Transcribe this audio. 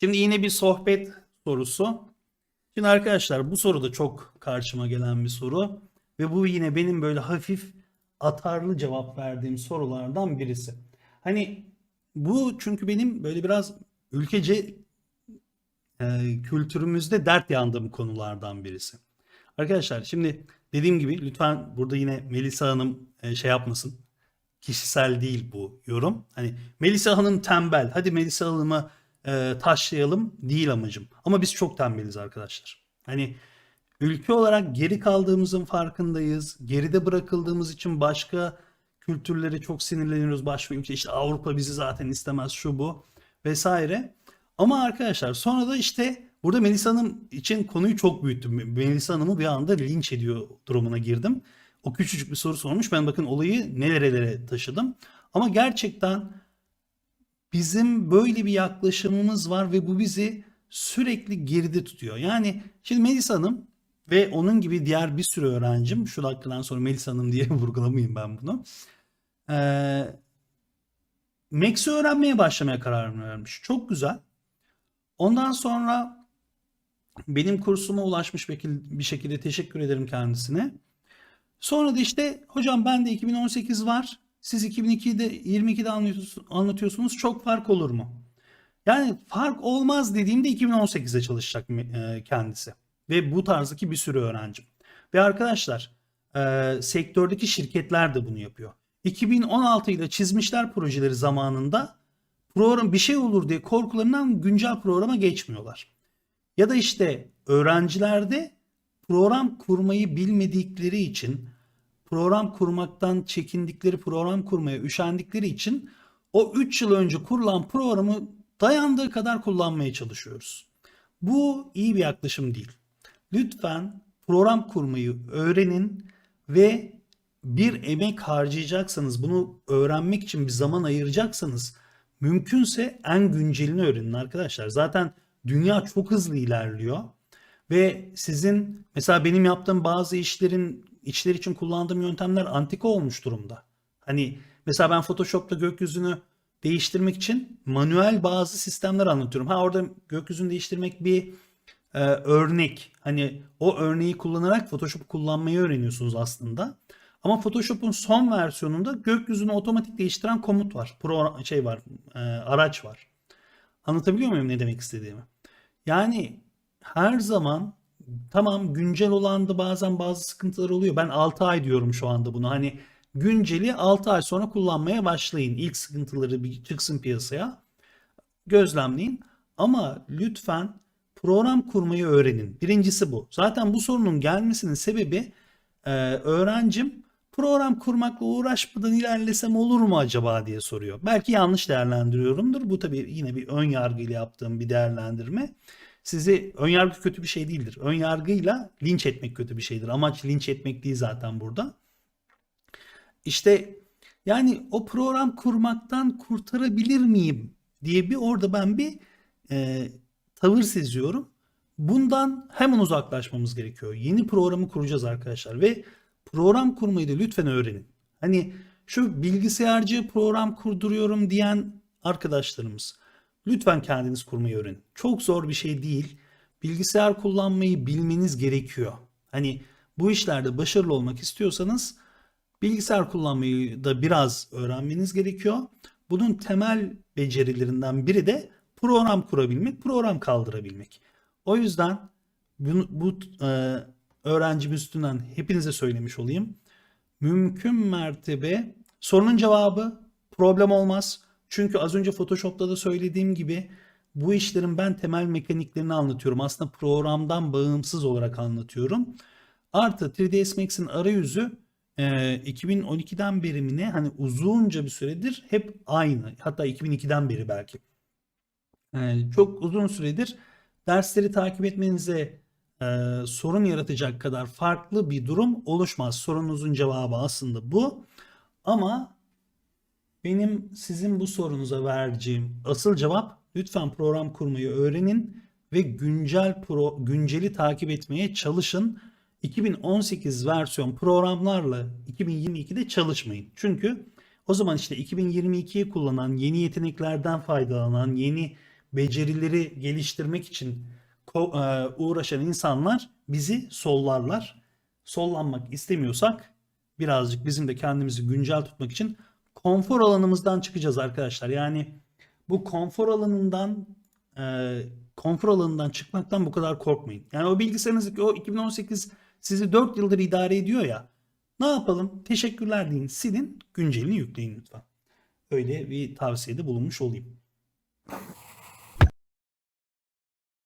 Şimdi yine bir sohbet sorusu. Şimdi arkadaşlar bu soru da çok karşıma gelen bir soru. Ve bu yine benim böyle hafif atarlı cevap verdiğim sorulardan birisi. Hani bu çünkü benim böyle biraz ülkece e, kültürümüzde dert yandığım konulardan birisi. Arkadaşlar şimdi dediğim gibi lütfen burada yine Melisa Hanım e, şey yapmasın. Kişisel değil bu yorum. Hani Melisa Hanım tembel. Hadi Melisa Hanım'ı e, taşlayalım değil amacım. Ama biz çok tembeliz arkadaşlar. Hani ülke olarak geri kaldığımızın farkındayız. Geride bırakıldığımız için başka kültürlere çok sinirleniyoruz. Başka ülke işte Avrupa bizi zaten istemez şu bu vesaire. Ama arkadaşlar sonra da işte burada Melisa Hanım için konuyu çok büyüttüm. Melisa Hanım'ı bir anda linç ediyor durumuna girdim. O küçücük bir soru sormuş. Ben bakın olayı nerelere taşıdım. Ama gerçekten bizim böyle bir yaklaşımımız var ve bu bizi sürekli geride tutuyor. Yani şimdi Melisa Hanım ve onun gibi diğer bir sürü öğrencim şu dakikadan sonra Melisa Hanım diye vurgulamayayım ben bunu. Ee, Max'i öğrenmeye başlamaya karar vermiş. Çok güzel. Ondan sonra benim kursuma ulaşmış bir şekilde teşekkür ederim kendisine. Sonra da işte hocam ben de 2018 var. Siz 2002'de 22'de anlatıyorsunuz. Çok fark olur mu? Yani fark olmaz dediğimde 2018'de çalışacak e, kendisi. Ve bu tarzdaki bir sürü öğrencim. Ve arkadaşlar e, sektördeki şirketler de bunu yapıyor. 2016 ile çizmişler projeleri zamanında program bir şey olur diye korkularından güncel programa geçmiyorlar. Ya da işte öğrencilerde program kurmayı bilmedikleri için program kurmaktan çekindikleri program kurmaya üşendikleri için o 3 yıl önce kurulan programı dayandığı kadar kullanmaya çalışıyoruz. Bu iyi bir yaklaşım değil. Lütfen program kurmayı öğrenin ve bir emek harcayacaksanız, bunu öğrenmek için bir zaman ayıracaksanız mümkünse en güncelini öğrenin arkadaşlar. Zaten dünya çok hızlı ilerliyor ve sizin mesela benim yaptığım bazı işlerin içler için kullandığım yöntemler antika olmuş durumda. Hani mesela ben Photoshop'ta gökyüzünü değiştirmek için manuel bazı sistemler anlatıyorum. Ha orada gökyüzünü değiştirmek bir e, örnek. Hani o örneği kullanarak Photoshop kullanmayı öğreniyorsunuz aslında. Ama Photoshop'un son versiyonunda gökyüzünü otomatik değiştiren komut var. Pro şey var, e, araç var. Anlatabiliyor muyum ne demek istediğimi? Yani her zaman tamam güncel olan da bazen bazı sıkıntılar oluyor. Ben 6 ay diyorum şu anda bunu. Hani günceli 6 ay sonra kullanmaya başlayın. İlk sıkıntıları bir çıksın piyasaya. Gözlemleyin. Ama lütfen program kurmayı öğrenin. Birincisi bu. Zaten bu sorunun gelmesinin sebebi e, öğrencim program kurmakla uğraşmadan ilerlesem olur mu acaba diye soruyor. Belki yanlış değerlendiriyorumdur. Bu tabii yine bir ön yargıyla yaptığım bir değerlendirme. Sizi ön yargı kötü bir şey değildir. Ön yargıyla linç etmek kötü bir şeydir. Amaç linç etmek değil zaten burada. İşte yani o program kurmaktan kurtarabilir miyim diye bir orada ben bir e, tavır seziyorum. Bundan hemen uzaklaşmamız gerekiyor. Yeni programı kuracağız arkadaşlar ve program kurmayı da lütfen öğrenin. Hani şu bilgisayarcı program kurduruyorum diyen arkadaşlarımız lütfen kendiniz kurmayı öğrenin. Çok zor bir şey değil. Bilgisayar kullanmayı bilmeniz gerekiyor. Hani bu işlerde başarılı olmak istiyorsanız bilgisayar kullanmayı da biraz öğrenmeniz gerekiyor. Bunun temel becerilerinden biri de program kurabilmek, program kaldırabilmek. O yüzden bu, bu e, öğrencim üstünden hepinize söylemiş olayım. Mümkün mertebe sorunun cevabı problem olmaz. Çünkü az önce Photoshop'ta da söylediğim gibi bu işlerin ben temel mekaniklerini anlatıyorum. Aslında programdan bağımsız olarak anlatıyorum. Artı 3ds Max'in arayüzü e, 2012'den beri mi ne hani uzunca bir süredir hep aynı. Hatta 2002'den beri belki. E, çok uzun süredir dersleri takip etmenize e, sorun yaratacak kadar farklı bir durum oluşmaz. Sorunuzun cevabı aslında bu. Ama benim sizin bu sorunuza vereceğim asıl cevap lütfen program kurmayı öğrenin ve güncel pro, günceli takip etmeye çalışın. 2018 versiyon programlarla 2022'de çalışmayın. Çünkü O zaman işte 2022'yi kullanan, yeni yeteneklerden faydalanan, yeni becerileri geliştirmek için e, uğraşan insanlar bizi sollarlar. Sollanmak istemiyorsak birazcık bizim de kendimizi güncel tutmak için konfor alanımızdan çıkacağız arkadaşlar. Yani bu konfor alanından e, konfor alanından çıkmaktan bu kadar korkmayın. Yani o bilgisayarınızdaki o 2018 sizi 4 yıldır idare ediyor ya. Ne yapalım? Teşekkürler deyin. Silin. Güncelini yükleyin lütfen. Öyle bir tavsiyede bulunmuş olayım.